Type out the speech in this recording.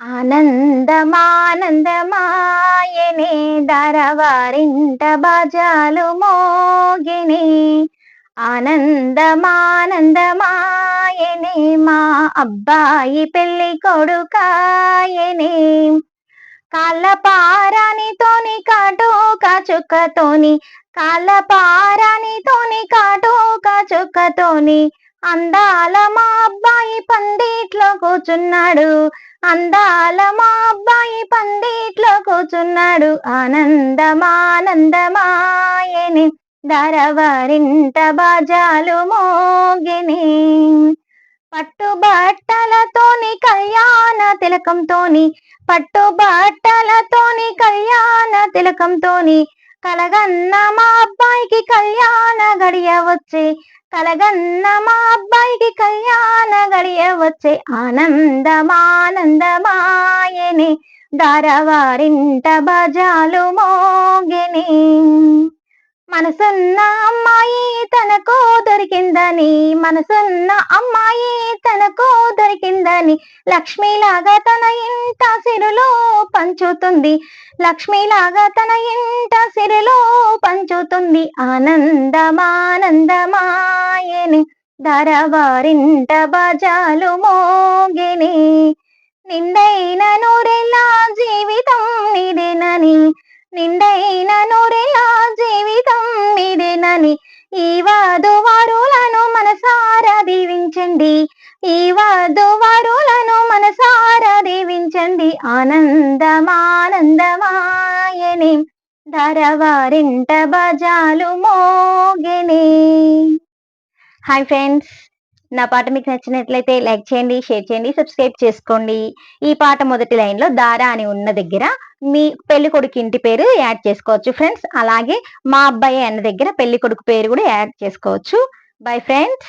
ఆనందమానందమాయనే దరవారింట బజాలు మోగిని. ఆనందమానందమాయనే మా అబ్బాయి పెళ్ళి కొడుకాయనే. కాళ్ళపారానితోని కాటోక చుక్కతోని కాళ్ళపారానితోని కాటోక చుక్కతోని అందాల మా అబ్బాయి పందిట్లో కూర్చున్నాడు. అందాల మా అబ్బాయి పందిట్లో కూర్చున్నాడు ఆనందమానందమాయని ధరవరింత బాజాలు మోగిని. పట్టుబట్టలతోని కళ్యాణ తిలకంతోని పట్టుబట్టలతోని కళ్యాణ తిలకంతోని కలగన్న మా అబ్బాయికి కళ్యాణ గడియ వచ్చి కలగన్న మా అబ్బాయికి కళ్యాణ గడియ వచ్చే ఆనందమానందమాయని దారవారింట బజాలు మోగిని మనసున్న అమ్మాయి తనకు దొరికిందని మనసున్న అమ్మాయి తనకు దొరికిందని లక్ష్మిలాగా తన ఇంట సిరులో పంచుతుంది లక్ష్మిలాగా తన ఇంట సిరులో పంచుతుంది ఆనందమానందమాయని ధరవారింట బజాలు మోగిని. నిండైన నూరెలా జీవితం నిదేనని నిండైన నూరెలా జీవితం మీదేనని ఈ వాదు వారులను మనసారా దీవించండి. ఈ వాదు వారులను మనసారా దీవించండి. ఆనందమానందమాయని. ధరవారింట బజాలు మోగిని. హాయ్ ఫ్రెండ్స్ నా పాట మీకు నచ్చినట్లయితే లైక్ చేయండి షేర్ చేయండి సబ్స్క్రైబ్ చేసుకోండి. ఈ పాట మొదటి లైన్లో దారా అని ఉన్న దగ్గర మీ పెళ్ళి కొడుకు ఇంటి పేరు యాడ్ చేసుకోవచ్చు ఫ్రెండ్స్ అలాగే మా అబ్బాయి అన్న దగ్గర పెళ్ళి కొడుకు పేరు కూడా యాడ్ చేసుకోవచ్చు. Bye friends